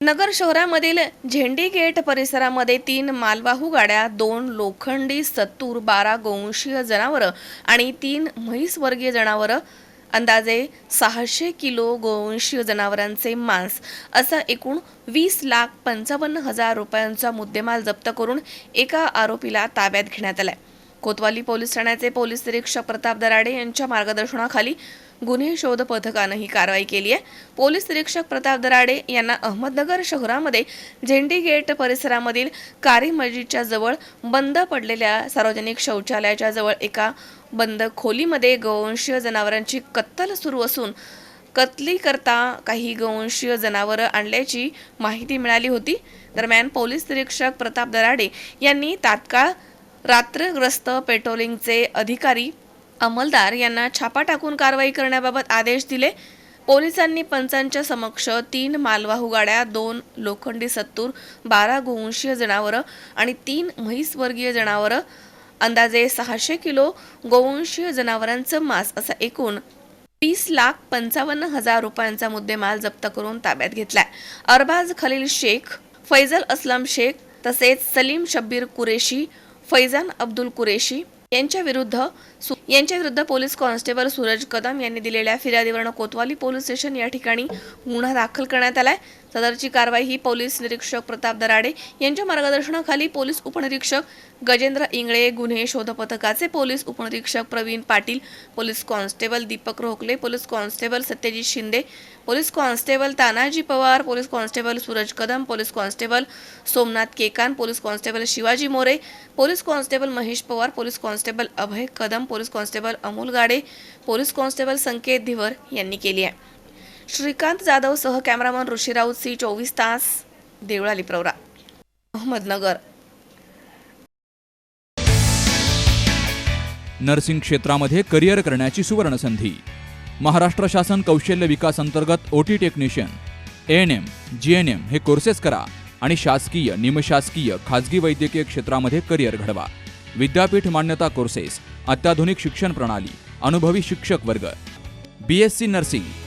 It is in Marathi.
नगर शहरामधील झेंडी गेट परिसरामध्ये तीन मालवाहू गाड्या दोन लोखंडी सत्तूर बारा गोवंशीय जनावरं आणि तीन म्हैसवर्गीय जनावरं अंदाजे सहाशे किलो गोवंशीय जनावरांचे मांस. असा एकूण वीस लाख पंचावन्न हजार रुपयांचा मुद्देमाल जप्त करून एका आरोपीला ताब्यात घेण्यात आला आहे कोतवाली पोलीस ठाण्याचे पोलीस निरीक्षक प्रताप दराडे यांच्या मार्गदर्शनाखाली गुन्हे शोध पथकानं ही कारवाई केली आहे. पोलीस निरीक्षक प्रताप दराडे यांना अहमदनगर शहरामध्ये झेंडी गेट परिसरामधील कारी मस्जिदच्या जवळ बंद पडलेल्या सार्वजनिक शौचालयाच्या जवळ एका बंद खोलीमध्ये गोवंशीय जनावरांची कत्तल सुरू असून कत्तलीकरता काही गोवंशीय जनावरं आणल्याची माहिती मिळाली होती. दरम्यान पोलीस निरीक्षक प्रताप दराडे यांनी तात्काळ रात्रग्रस्त पेट्रोलिंगचे अधिकारी अंमलदार यांना छापा टाकून कारवाई करण्याबाबत आदेश दिले. पोलिसांनी पंचांच्या समक्ष तीन मालवाहू गाड्या दोन लोखंडी सत्तूर बारा गोवंशीय जनावरं आणि तीन म्हैसवर्गीय जनावरं अंदाजे सहाशे किलो गोवंशीय जनावरांचं मांस असा एकूण वीस लाख पंचावन्न हजार रुपयांचा मुद्देमाल जप्त करून ताब्यात घेतलाय. अरबाज खलील शेख फैजल असलम शेख तसेच सलीम शब्बीर कुरेशी फैजान अब्दुल कुरेशी यांच्या विरुद्ध सु- यांच्या विरुद्ध पोलीस कॉन्स्टेबल सूरज कदम यांनी दिलेल्या फिर्यादीवरून कोतवाली पोलीस स्टेशन या ठिकाणी गुन्हा दाखल करण्यात आलाय. सदरची कारवाई ही पोलीस निरीक्षक प्रताप दराडे यांच्या मार्गदर्शनाखाली पोलीस उपनिरीक्षक गजेंद्र इंगळे गुन्हे शोध पथकाचे पोलीस उपनिरीक्षक Praveen Patil police constable Deepak Rokhale police constable Satyajit Shinde police constable Tanaji Pawar police constable Suraj Kadam police constable Somnath Kekan police constable Shivaji More police constable Mahesh Pawar police constable Abhay Kadam police constable Amol Gade police constable Sanket Dhiwar यांनी केली आहे श्रीकांत जाधव सह कॅमेरामन ऋषी राऊत सी चोवीस तास देवळाली प्रवरा अहमदनगर. नर्सिंग क्षेत्रामध्ये करिअर करण्याची सुवर्ण संधी महाराष्ट्र शासन कौशल्य विकास अंतर्गत OT technician. A N M G N M हे कोर्सेस करा आणि शासकीय निमशासकीय खाजगी वैद्यकीय क्षेत्रामध्ये करिअर घडवा. विद्यापीठ मान्यता कोर्सेस अत्याधुनिक शिक्षण प्रणाली अनुभवी शिक्षक वर्ग. B S C nursing